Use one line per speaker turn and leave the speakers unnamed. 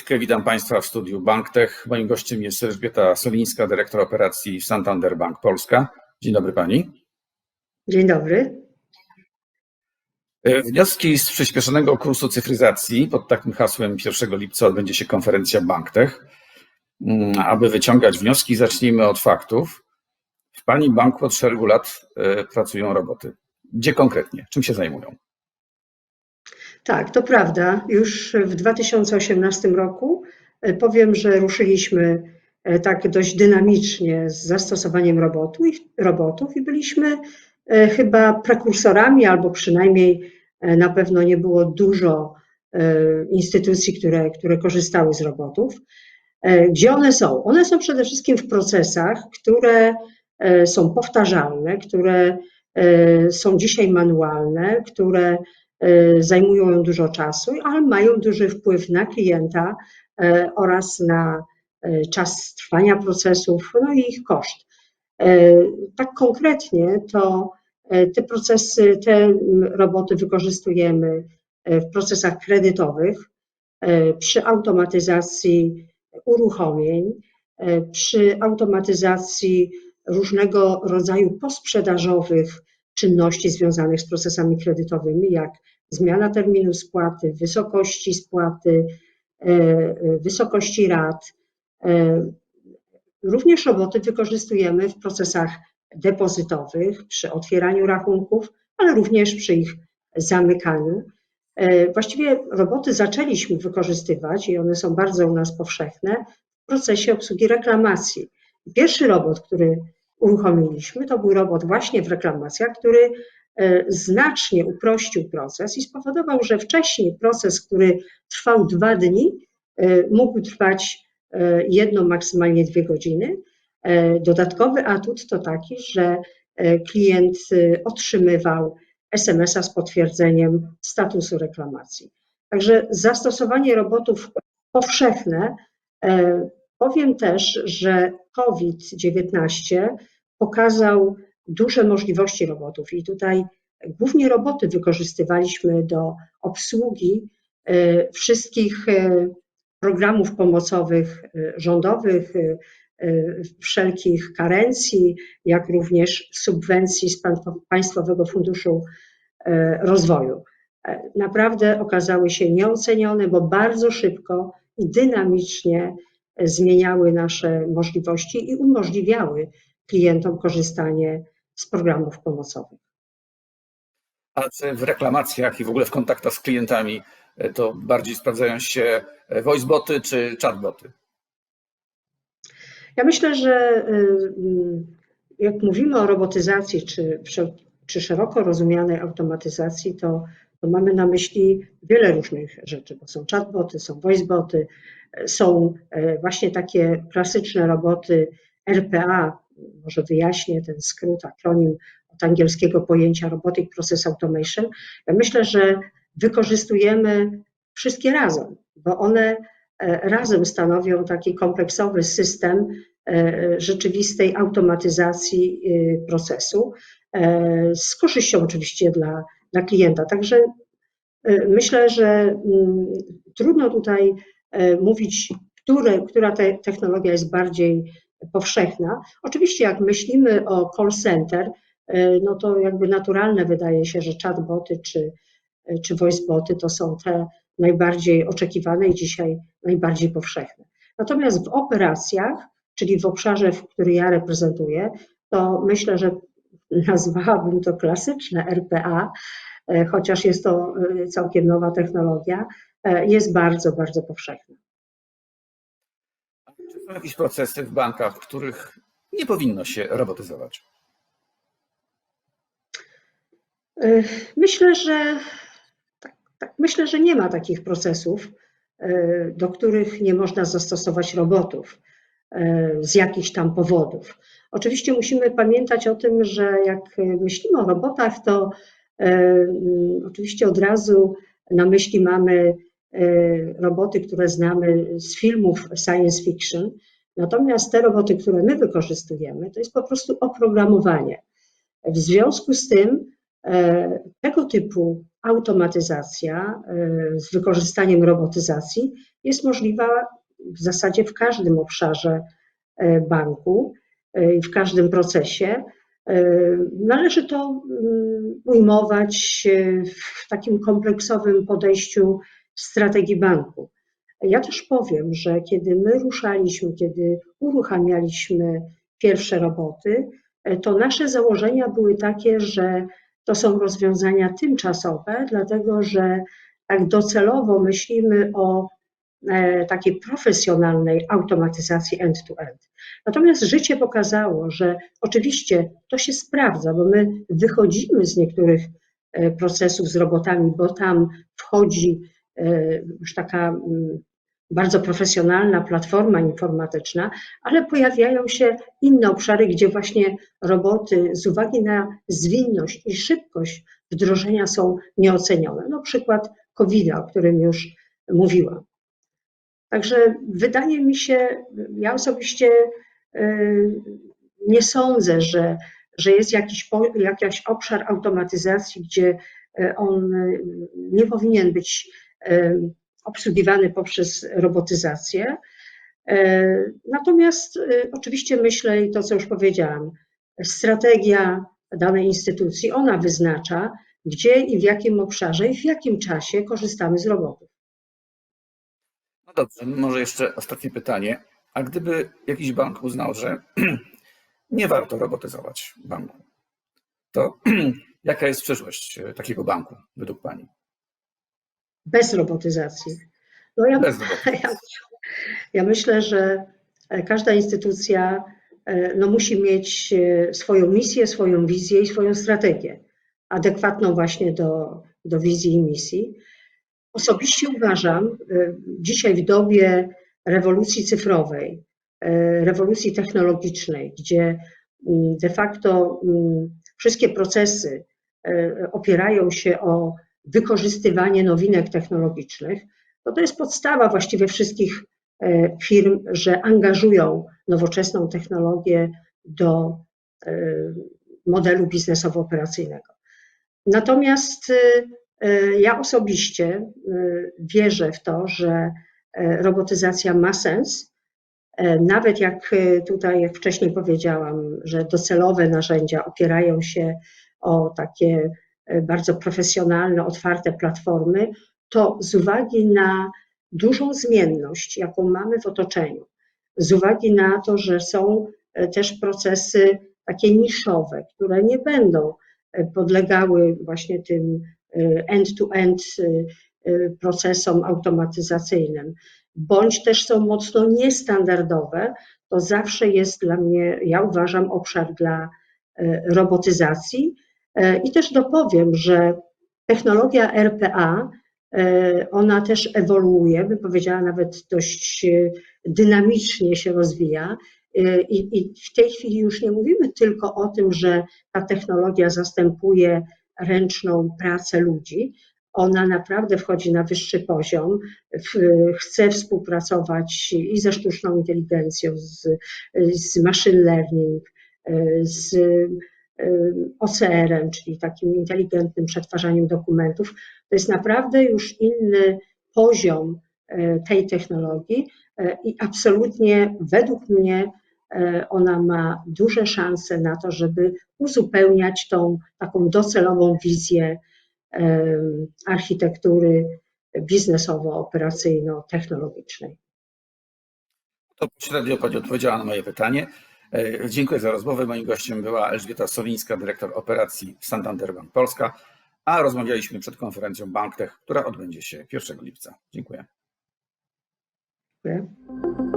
Litke, witam Państwa w studiu BankTech. Moim gościem jest Elżbieta Solińska, dyrektor operacji Santander Bank Polska. Dzień dobry Pani.
Dzień dobry.
E, Wnioski z przyspieszonego kursu cyfryzacji. Pod takim hasłem 1 lipca odbędzie się konferencja BankTech. Mm, Aby wyciągać wnioski, zacznijmy od faktów. W Pani banku od szeregu lat e, pracują roboty. Gdzie konkretnie? Czym się zajmują?
Tak, to prawda. Już w 2018 roku e, powiem, że ruszyliśmy e, tak dość dynamicznie z zastosowaniem robotu robotów i byliśmy e, chyba prekursorami, albo przynajmniej na pewno nie było dużo instytucji, które, które korzystały z robotów. Gdzie one są? One są przede wszystkim w procesach, które są powtarzalne, które są dzisiaj manualne, które e, zajmują dużo czasu, ale mają duży wpływ na klienta e, oraz na e, czas trwania procesów, no i ich koszt. Tak konkretnie to te procesy, te roboty wykorzystujemy w procesach kredytowych, przy automatyzacji uruchomień, przy automatyzacji różnego rodzaju posprzedażowych czynności związanych z procesami kredytowymi, jak zmiana terminu spłaty, wysokości spłaty, e, e, wysokości rat. E, Również roboty wykorzystujemy w procesach depozytowych, przy otwieraniu rachunków, ale również przy ich zamykaniu. Właściwie roboty zaczęliśmy wykorzystywać i one są bardzo u nas powszechne w procesie obsługi reklamacji. Pierwszy robot, który uruchomiliśmy, to był robot właśnie w reklamacjach, który e, znacznie uprościł proces i spowodował, że wcześniej proces, który trwał dwa dni, e, mógł trwać e, jedno, maksymalnie dwie godziny. Dodatkowy atut to taki, że klient otrzymywał SMS-a z potwierdzeniem statusu reklamacji. Także zastosowanie robotów powszechne. Powiem też, że COVID-19 pokazał duże możliwości robotów i tutaj głównie roboty wykorzystywaliśmy do obsługi e, wszystkich e, programów pomocowych e, rządowych, wszelkich karencji, jak również subwencji z Państwo- Państwowego Funduszu Rozwoju. E, Naprawdę okazały się nieocenione, bo bardzo szybko i dynamicznie zmieniały nasze możliwości i umożliwiały klientom korzystanie z programów pomocowych.
A czy w reklamacjach i w ogóle w kontaktach z klientami e, to bardziej sprawdzają się e, voiceboty czy chatboty?
Ja myślę, że y, y, jak mówimy o robotyzacji czy, czy, szeroko rozumianej automatyzacji, to, to mamy na myśli wiele różnych rzeczy, bo są chatboty, są voiceboty, e, są e, właśnie takie klasyczne roboty RPA, może wyjaśnię ten skrót, akronim od angielskiego pojęcia Robotic Process Automation. Ja myślę, że wykorzystujemy wszystkie razem, bo one e, razem stanowią taki kompleksowy system e, rzeczywistej automatyzacji procesu, z korzyścią oczywiście dla, dla klienta. Także myślę, że mm, trudno tutaj mówić, które, która te technologia jest bardziej powszechna. Oczywiście, jak myślimy o call center, e, no to jakby naturalne wydaje się, że chatboty czy, e, czy voiceboty to są te najbardziej oczekiwane i dzisiaj najbardziej powszechne. Natomiast w operacjach, czyli w obszarze, w który ja reprezentuję, to myślę, że nazwałabym to klasyczne RPA, e, chociaż jest to e, całkiem nowa technologia, e, jest bardzo, bardzo powszechna.
Czy są jakieś procesy w bankach, których nie powinno się robotyzować?
E, Myślę, że tak, tak, myślę, że nie ma takich procesów, e, do których nie można zastosować robotów e, z jakichś tam powodów. Oczywiście musimy pamiętać o tym, że jak myślimy o robotach, to e, oczywiście od razu na myśli mamy e, roboty, które znamy z filmów science fiction. Natomiast te roboty, które my wykorzystujemy, to jest po prostu oprogramowanie. W związku z tym e, tego typu automatyzacja y, z wykorzystaniem robotyzacji jest możliwa w zasadzie w każdym obszarze y, banku y, i w każdym procesie. Należy to mm, ujmować w takim kompleksowym podejściu strategii banku. Ja też powiem, że kiedy my ruszaliśmy, kiedy uruchamialiśmy pierwsze roboty, to nasze założenia były takie, że to są rozwiązania tymczasowe, dlatego że tak docelowo myślimy o e, takiej profesjonalnej automatyzacji end-to-end. Natomiast życie pokazało, że oczywiście to się sprawdza, bo my wychodzimy z niektórych e, procesów z robotami, bo tam wchodzi już taka mm, bardzo profesjonalna platforma informatyczna, ale pojawiają się inne obszary, gdzie właśnie roboty z uwagi na zwinność i szybkość wdrożenia są nieocenione. No przykład covid o którym już mówiłam. Także wydaje mi się, ja osobiście y, nie sądzę, że, że jest jakiś, jakiś obszar automatyzacji, gdzie y, on y, nie powinien być obsługiwany poprzez robotyzację. E, natomiast e, oczywiście myślę i to, co już powiedziałam, strategia danej instytucji, ona wyznacza, gdzie i w jakim obszarze i w jakim czasie korzystamy z robotów.
No dobrze, może jeszcze ostatnie pytanie. A gdyby jakiś bank uznał, że nie warto robotyzować banku, to jaka jest przyszłość e, takiego banku według Pani?
Bez robotyzacji. No ja,
Bez robotyzacji.
ja, ja myślę, że każda instytucja e, no, musi mieć e, swoją misję, swoją wizję i swoją strategię, adekwatną właśnie do, do wizji i misji. Osobiście uważam, e, dzisiaj w dobie rewolucji cyfrowej, rewolucji technologicznej, gdzie mm, de facto mm, wszystkie procesy opierają się o wykorzystywanie nowinek technologicznych, to to jest podstawa właściwie wszystkich e, firm, że angażują nowoczesną technologię do e, modelu biznesowo-operacyjnego. Natomiast e, ja osobiście wierzę w to, że robotyzacja ma sens, nawet jak tutaj, jak wcześniej powiedziałam, że docelowe narzędzia opierają się o takie bardzo profesjonalne, otwarte platformy, to z uwagi na dużą zmienność, jaką mamy w otoczeniu, z uwagi na to, że są e, też procesy takie niszowe, które nie będą e, podlegały właśnie tym end-to-end procesom automatyzacyjnym, bądź też są mocno niestandardowe, to zawsze jest dla mnie, ja uważam, obszar dla robotyzacji, E, I też dopowiem, że technologia RPA, e, ona też ewoluuje, bym powiedziała nawet dość e, dynamicznie się rozwija. I, I w tej chwili już nie mówimy tylko o tym, że ta technologia zastępuje ręczną pracę ludzi, ona naprawdę wchodzi na wyższy poziom, chce współpracować i ze sztuczną inteligencją, z, z machine learning, z OCR-em, czyli takim inteligentnym przetwarzaniem dokumentów. To jest naprawdę już inny poziom e, tej technologii e, i absolutnie według mnie ona ma duże szanse na to, żeby uzupełniać tą taką docelową wizję architektury biznesowo-operacyjno-technologicznej.
To pośrednio Pani odpowiedziała na moje pytanie. E, dziękuję za rozmowę. Moim gościem była Elżbieta Sowińska, dyrektor operacji Santander Bank Polska, a rozmawialiśmy przed konferencją BankTech, która odbędzie się 1 lipca. Dziękuję.
Dziękuję.